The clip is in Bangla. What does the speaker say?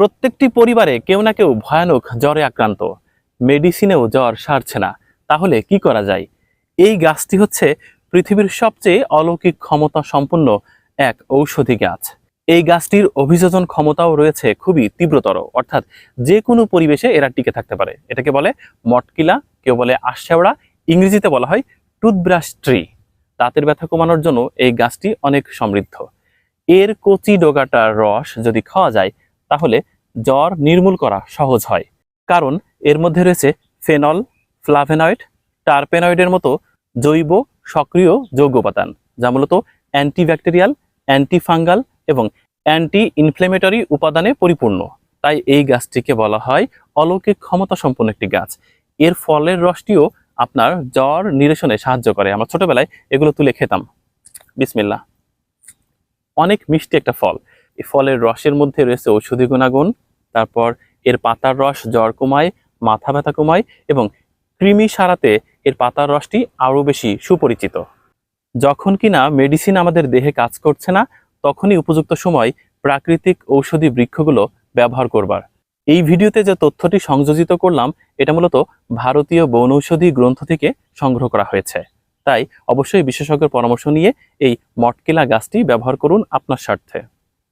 প্রত্যেকটি পরিবারে কেউ না কেউ ভয়ানক জ্বরে আক্রান্ত। মেডিসিনেও জ্বর সারছে না। তাহলে কি করা যায়? এই গাছটি হচ্ছে পৃথিবীর সবচেয়ে অলৌকিক ক্ষমতা সম্পন্ন এক ঔষধি গাছ। এই গাছটির অভিযোজন ক্ষমতাও রয়েছে খুবই তীব্রতর। অর্থাৎ যে কোনো পরিবেশে এরা টিকে থাকতে পারে। এটাকে বলে মটকিলা, কেউ বলে আশেওড়া ইংরেজিতে বলা হয় টুথব্রাশ ট্রি। দাঁতের ব্যথা কমানোর জন্য এই গাছটি অনেক সমৃদ্ধ। এর কচি ডোগাটার রস যদি খাওয়া যায় তাহলে জ্বর নির্মূল করা সহজ হয়। কারণ এর মধ্যে রয়েছে ফেনল, ফ্লাভেনয়েড, টারপেনয়েডের মতো জৈব সক্রিয় যৌগ উপাদান, যা মূলত অ্যান্টিব্যাকটেরিয়াল, অ্যান্টিফাঙ্গাল এবং অ্যান্টি ইনফ্লেমেটরি উপাদানে পরিপূর্ণ। তাই এই গাছটিকে বলা হয় অলৌকিক ক্ষমতা সম্পন্ন একটি গাছ। এর ফলের রসটিও আপনার জ্বর নিরসনে সাহায্য করে। আমরা ছোটবেলায় এগুলো তুলে খেতাম। বিসমিল্লা অনেক মিষ্টি একটা ফল। এই ফলের রসের মধ্যে রয়েছে ঔষধি গুণাগুণ, তারপর এর পাতার রস জ্বর কমায়, মাথা ব্যথা কমায় এবং কৃমি সারাতে এর পাতার রসটি আরও বেশি সুপরিচিত। যখন কিনা মেডিসিন আমাদের দেহে কাজ করছে না, তখনই উপযুক্ত সময় প্রাকৃতিক ঔষধি বৃক্ষগুলো ব্যবহার করবার। এই ভিডিওতে যে তথ্যটি সংযোজিত করলাম, এটা মূলত ভারতীয় বনৌষধি গ্রন্থ থেকে সংগ্রহ করা হয়েছে। তাই অবশ্যই বিশেষজ্ঞের পরামর্শ নিয়ে এই মটকিলা গাছটি ব্যবহার করুন আপনার স্বার্থে।